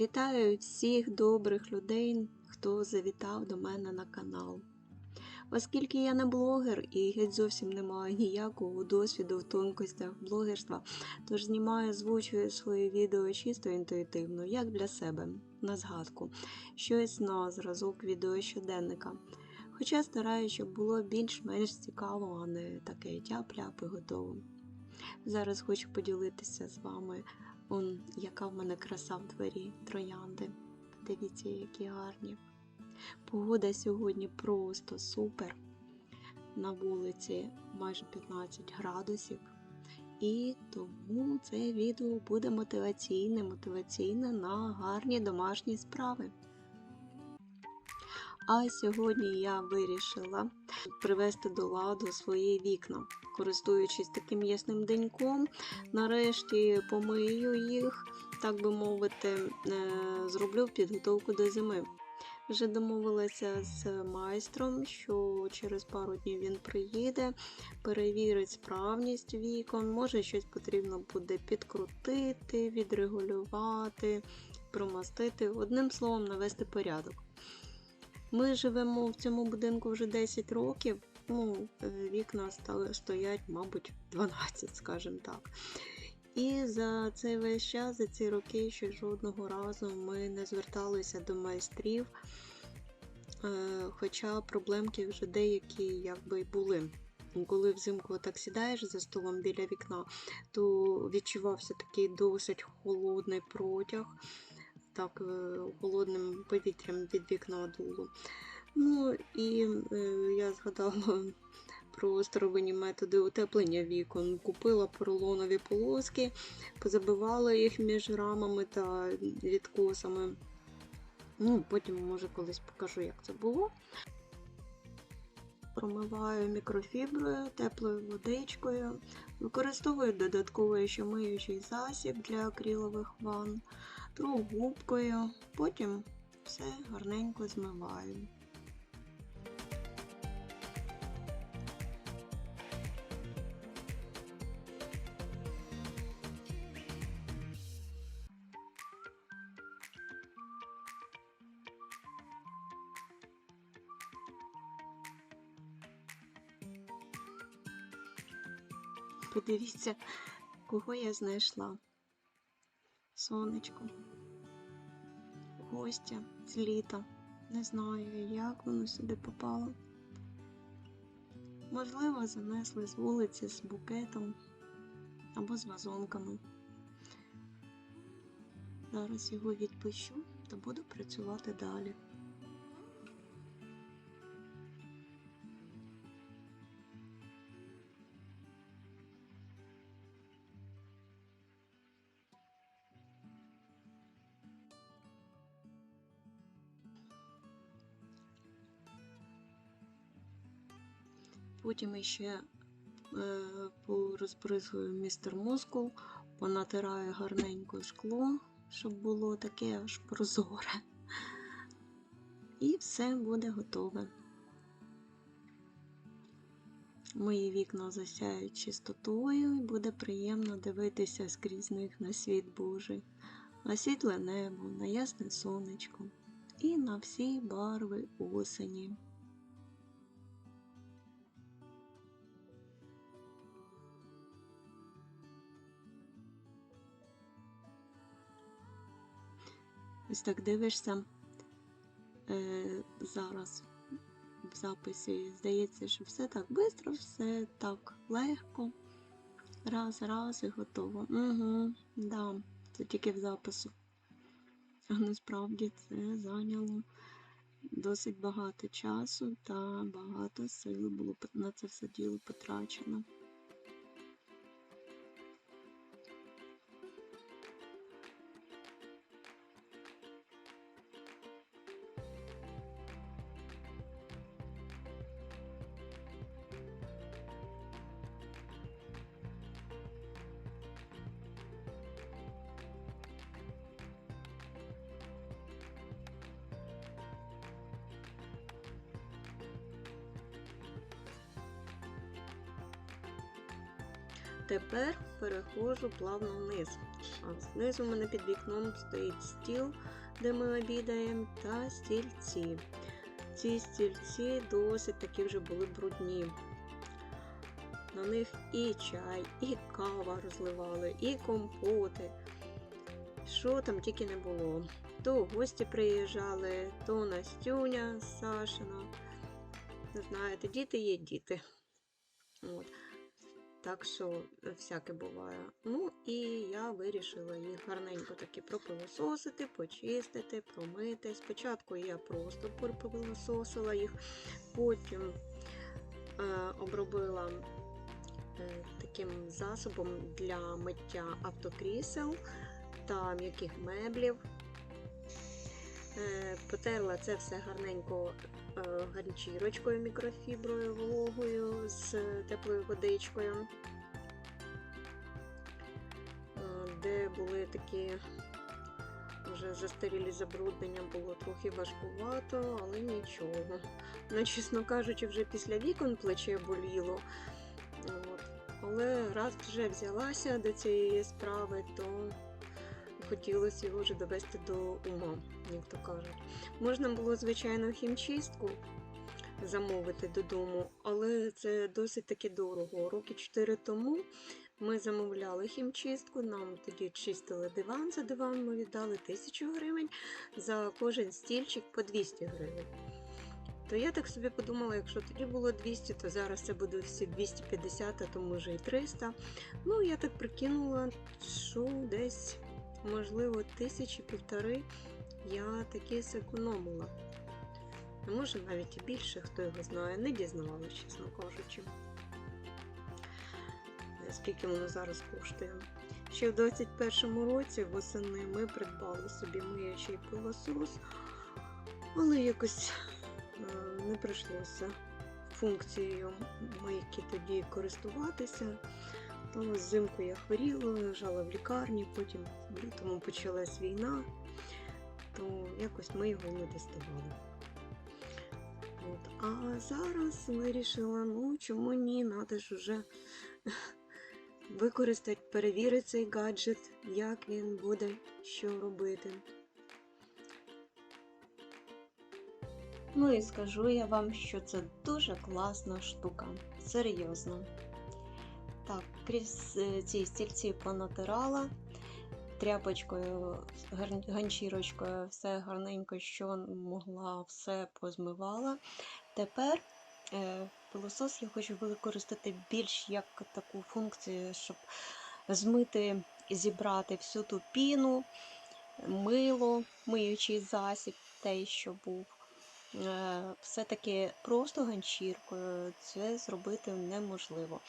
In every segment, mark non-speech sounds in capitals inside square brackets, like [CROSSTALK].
Вітаю всіх добрих людей, хто завітав до мене на канал. Оскільки я не блогер і геть зовсім не маю ніякого досвіду в тонкостях блогерства, тож знімаю, озвучую свої відео чисто інтуїтивно, як для себе, на згадку, щось на зразок відео щоденника. Хоча стараюся, щоб було більш-менш цікаво, а не таке тяп-ляп і готово. Зараз хочу поділитися з вами Он, яка в мене краса в дворі, троянди. Дивіться, які гарні. Погода сьогодні просто супер. На вулиці майже 15 градусів. І тому це відео буде мотиваційне, мотиваційне на гарні домашні справи. А сьогодні я вирішила привести до ладу свої вікна, користуючись таким ясним деньком. Нарешті помию їх, так би мовити, е, зроблю підготовку до зими. Вже домовилася з майстром, що через пару днів він приїде, перевірить справність вікон, може щось потрібно буде підкрутити, відрегулювати, промастити, одним словом, навести порядок. Ми живемо в цьому будинку вже 10 років. Ну, е, вікна стали, стоять, мабуть, 12, скажімо так. І за цей весь час, за ці роки, ще жодного разу ми не зверталися до майстрів, е, хоча проблемки вже деякі якби були. Коли взимку так сідаєш за столом біля вікна, то відчувався такий досить холодний протяг так е, холодним повітрям від вікна дуло. Ну і е, я згадала [LAUGHS] про старовинні методи утеплення вікон. Купила поролонові полоски, позабивала їх між рамами та відкосами. Ну, Потім, може, колись покажу, як це було. Промиваю мікрофіброю, теплою водичкою, використовую додатковий ще миючий засіб для акрилових ванн тру губкою, потім все гарненько змиваю. Подивіться, кого я знайшла. Сонечко гостя з літа. Не знаю, як воно сюди попало. Можливо, занесли з вулиці з букетом або з вазонками. Зараз його відпущу та буду працювати далі. Потім ще е, розбризгую містер мускул, понатираю гарненько шкло, щоб було таке аж прозоре. І все буде готове. Мої вікна засяють чистотою і буде приємно дивитися скрізь них на світ Божий, на світле небо, на ясне сонечко і на всі барви осені. Ось так дивишся е, зараз в записі. Здається, що все так швидко, все так легко. Раз, раз і готово. Угу, да, Це тільки в запису. А насправді це зайняло досить багато часу та багато сил було на це все діло потрачено. Тепер переходжу плавно вниз. Знизу у мене під вікном стоїть стіл, де ми обідаємо, та стільці. Ці стільці досить такі вже були брудні. На них і чай, і кава розливали, і компоти. Що там тільки не було. То гості приїжджали, то Настюня Сашина. Не знаєте, діти є діти. От. Так що всяке буває. Ну і я вирішила їх гарненько таки пропилососити, почистити, промити. Спочатку я просто пропилососила їх, потім е, обробила е, таким засобом для миття автокрісел та м'яких меблів. Е, Потерла це все гарненько е, ганчірочкою мікрофіброю вологою з теплою водичкою, Е, де були такі вже застарілі забруднення, було трохи важкувато, але нічого. Ну, чесно кажучи, вже після вікон плече боліло. От. Але раз вже взялася до цієї справи, то хотілося його вже довести до ума, як то кажуть. Можна було, звичайно, хімчистку замовити додому, але це досить таки дорого. Роки 4 тому ми замовляли хімчистку, нам тоді чистили диван. За диван ми віддали 1000 гривень, за кожен стільчик по 200 гривень. То я так собі подумала, якщо тоді було 200, то зараз це буде всі 250, а то може і 300. Ну, я так прикинула, що десь, можливо, тисячі півтори я таки зекономила. А може навіть і більше, хто його знає, не дізнавалася, чесно кажучи. Скільки воно зараз коштує. Ще в 21-му році восени ми придбали собі миючий пилосос, але якось е, не прийшлося функцією мийки тоді користуватися. То взимку я хворіла, лежала в лікарні, потім літом почалась війна, то якось ми його не доставали. От. А зараз вирішила, ну чому ні, треба ж уже [LAUGHS] використати, перевірити цей гаджет, як він буде, що робити. Ну і скажу я вам, що це дуже класна штука. Серйозно. Так, крізь е, ці стільці понатирала тряпочкою, ганчірочкою, все гарненько, що могла, все позмивала. Тепер е, пилосос я хочу використати більш як таку функцію, щоб змити, зібрати всю ту піну, мило, миючий засіб, той, що був. Е, Все-таки просто ганчіркою це зробити неможливо.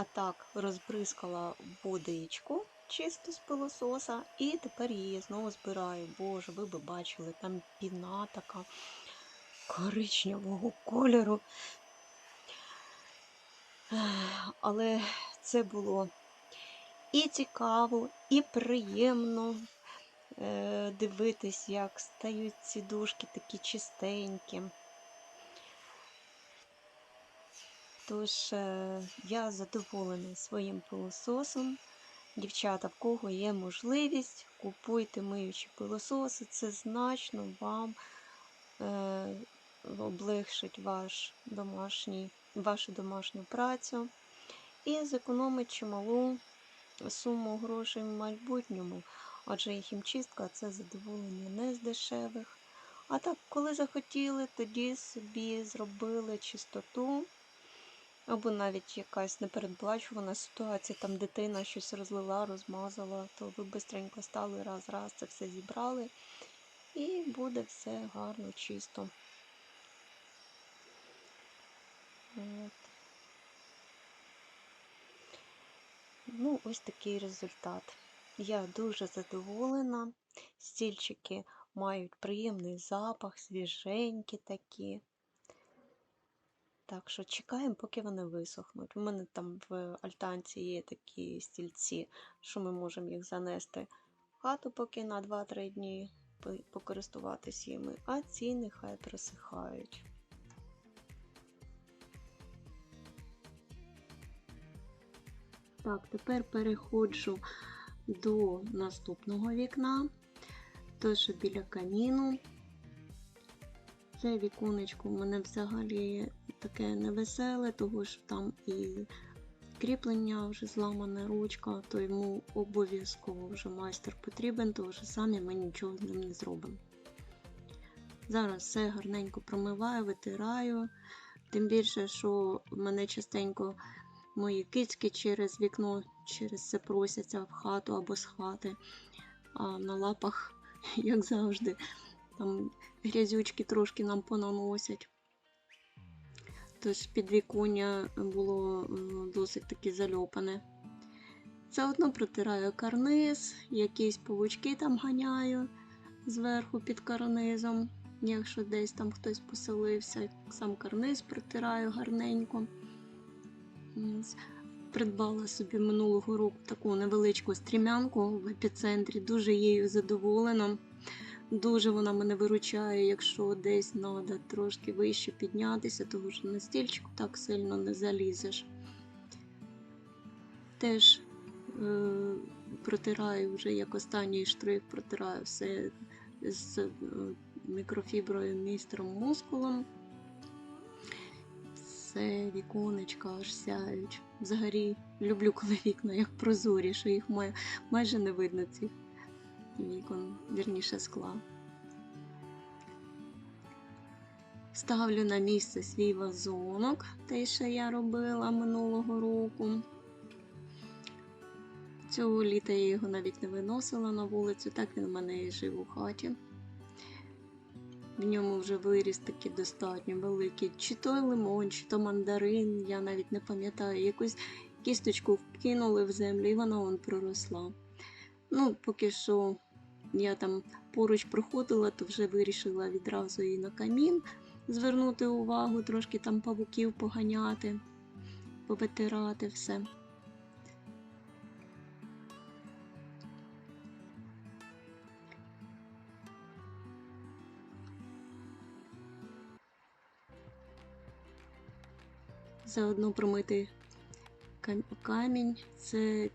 А так, розбризкала водичку чисто з пилососа, і тепер її знову збираю. Боже, ви би бачили, там піна така коричневого кольору. Але це було і цікаво, і приємно е, дивитись, як стають ці дужки такі чистенькі. Тож е, я задоволена своїм пилососом. Дівчата, в кого є можливість, купуйте миючі пилососи, це значно вам е, облегшить ваш домашній, вашу домашню працю і зекономить чималу суму грошей в майбутньому. Адже і хімчистка це задоволення не з дешевих. А так, коли захотіли, тоді собі зробили чистоту. Або навіть якась непередбачувана ситуація, там дитина щось розлила, розмазала, то ви бистренько стали раз-раз це все зібрали, і буде все гарно, чисто. От. Ну, ось такий результат. Я дуже задоволена. Стільчики мають приємний запах, свіженькі такі. Так що чекаємо, поки вони висохнуть. У мене там в альтанці є такі стільці, що ми можемо їх занести в хату поки на 2-3 дні по- покористуватись їми, а ці нехай просихають. Так, тепер переходжу до наступного вікна, що біля каміну. Це віконечко у мене взагалі таке невеселе, тому що там і кріплення вже зламана ручка, то йому обов'язково вже майстер потрібен, тому що самі ми нічого з ним не зробимо. Зараз все гарненько промиваю, витираю. Тим більше, що в мене частенько мої кицьки через вікно через це просяться в хату або з хати, а на лапах, [LAUGHS] як завжди, там грязючки трошки нам понаносять. Тож підвіконня було досить таки зальопане. Заодно протираю карниз, якісь павучки там ганяю зверху під карнизом, якщо десь там хтось поселився, сам карниз протираю гарненько. Придбала собі минулого року таку невеличку стрімянку в епіцентрі, дуже її задоволена. Дуже вона мене виручає, якщо десь треба трошки вище піднятися, тому що на стільчику так сильно не залізеш. Теж е, протираю вже як останній штрих, протираю все з е, мікрофіброю містером мускулом. Все віконечка аж сяють. Взагалі люблю, коли вікна як прозорі, що їх май, майже не видно цих вікон, вірніше скла. Ставлю на місце свій вазонок, те, що я робила минулого року. Цього літа я його навіть не виносила на вулицю, так він у мене і жив у хаті. В ньому вже виріс такий достатньо великий. Чи то лимон, чи то мандарин, я навіть не пам'ятаю. Якусь кісточку вкинули в землю і вона вон проросла. Ну, поки що я там поруч проходила, то вже вирішила відразу і на камін звернути увагу, трошки там павуків поганяти, повитирати все. Заодно промити камінь. Це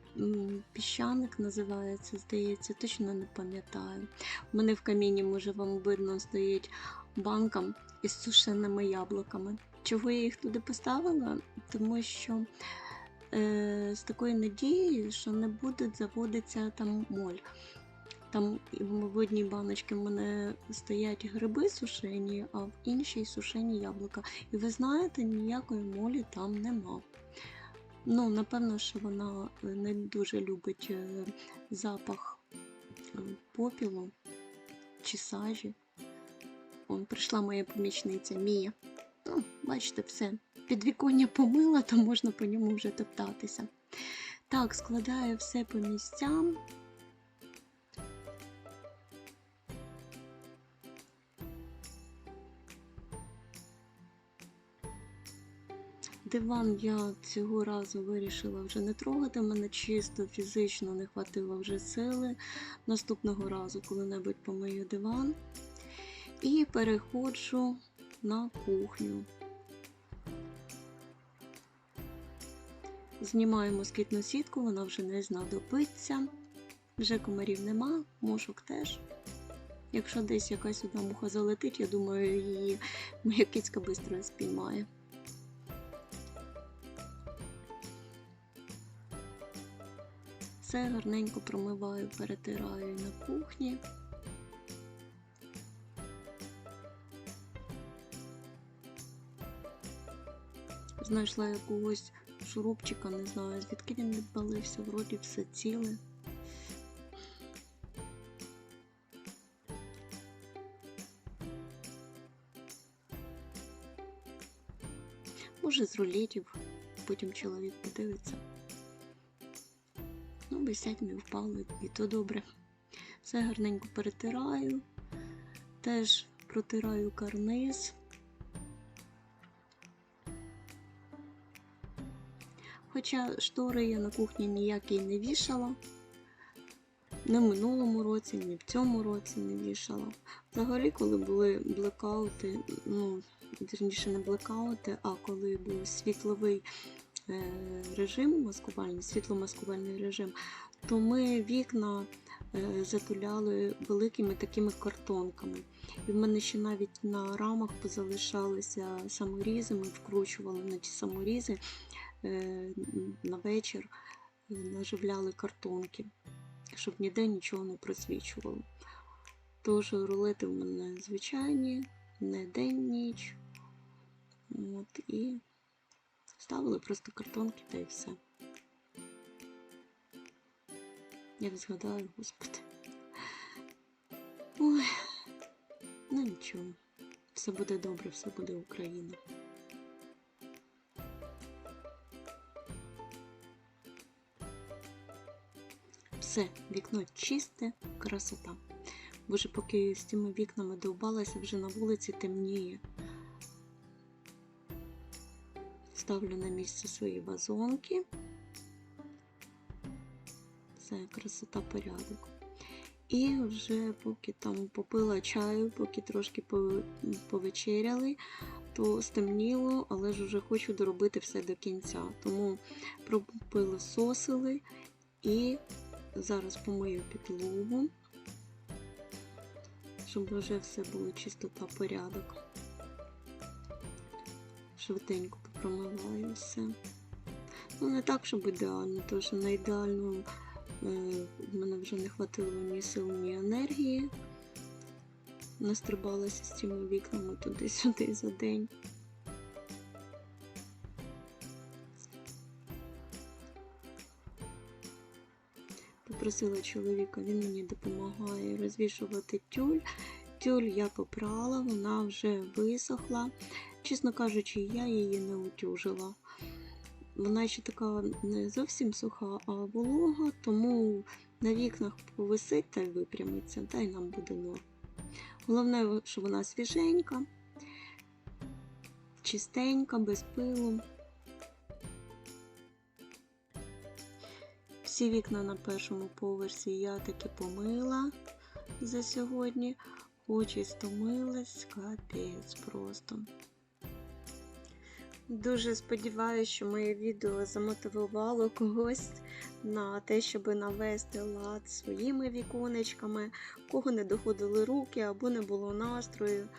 піщаник називається, здається, точно не пам'ятаю. У мене в каміні, може, вам видно, стоїть банка із сушеними яблуками. Чого я їх туди поставила? Тому що е, з такою надією, що не буде заводитися там моль. Там в одній баночці в мене стоять гриби сушені, а в іншій сушені яблука. І ви знаєте, ніякої молі там нема. Ну, напевно, що вона е, не дуже любить е, запах е, попілу чи сажі. Он прийшла моя помічниця Мія. Ну, бачите, все. Підвіконня помила, то можна по ньому вже топтатися. Так, складаю все по місцям. Диван я цього разу вирішила вже не трогати. Мене чисто фізично не хватило вже сили. Наступного разу коли-небудь помию диван. І переходжу на кухню. Знімаю москітну сітку, вона вже не знадобиться. Вже комарів нема, мушок теж. Якщо десь якась одна муха залетить, я думаю, її моя кицька швидко спіймає. Все гарненько промиваю, перетираю на кухні. Знайшла якогось шурупчика, не знаю, звідки він відпалився, вроді все ціле. Може, з рулетів, потім чоловік подивиться. Ну, висять мені впали, і то добре. Все гарненько перетираю, теж протираю карниз. Хоча штори я на кухні ніякі не вішала. Не в минулому році, ні в цьому році не вішала. Взагалі, коли були блекаути, ну, вірніше не блекаути, а коли був світловий режим маскувальний, світломаскувальний режим, то ми вікна е, затуляли великими такими картонками. І в мене ще навіть на рамах позалишалися саморізи, ми вкручували на саморізи е, на вечір, е, наживляли картонки, щоб ніде нічого не просвічувало. Тож рулети в мене звичайні, не день-ніч. От, і ставили просто картонки та й все. Як згадаю, господи. Ой, ну нічого. Все буде добре, все буде Україна. Все, вікно чисте, красота. Боже, поки з цими вікнами довбалася, вже на вулиці темніє. Ставлю на місце свої вазонки. Це красота порядок. І вже поки там попила чаю, поки трошки повечеряли, то стемніло, але ж вже хочу доробити все до кінця. Тому пропили сосили і зараз помию підлогу, щоб вже все було чистота порядок. Швиденько промиваю. Ну, не так, щоб ідеально, тому що на ідеальну е, в мене вже не хватило ні сил, ні енергії. Настрибалася з цими вікнами туди-сюди за день. Попросила чоловіка, він мені допомагає розвішувати тюль. Тюль я попрала, вона вже висохла. Чесно кажучи, я її не утюжила. Вона ще така не зовсім суха, а волога, тому на вікнах повисить та випрямиться, та й нам буде норм. Головне, що вона свіженька, чистенька, без пилу. Всі вікна на першому поверсі я таки помила за сьогодні. Очі стомилась, капець просто. Дуже сподіваюся, що моє відео замотивувало когось на те, щоб навести лад своїми віконечками, кого не доходили руки або не було настрою.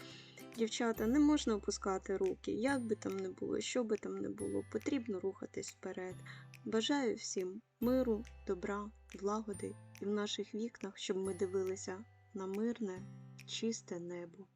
Дівчата, не можна опускати руки, як би там не було, що би там не було, потрібно рухатись вперед. Бажаю всім миру, добра, влагоди і в наших вікнах, щоб ми дивилися на мирне, чисте небо.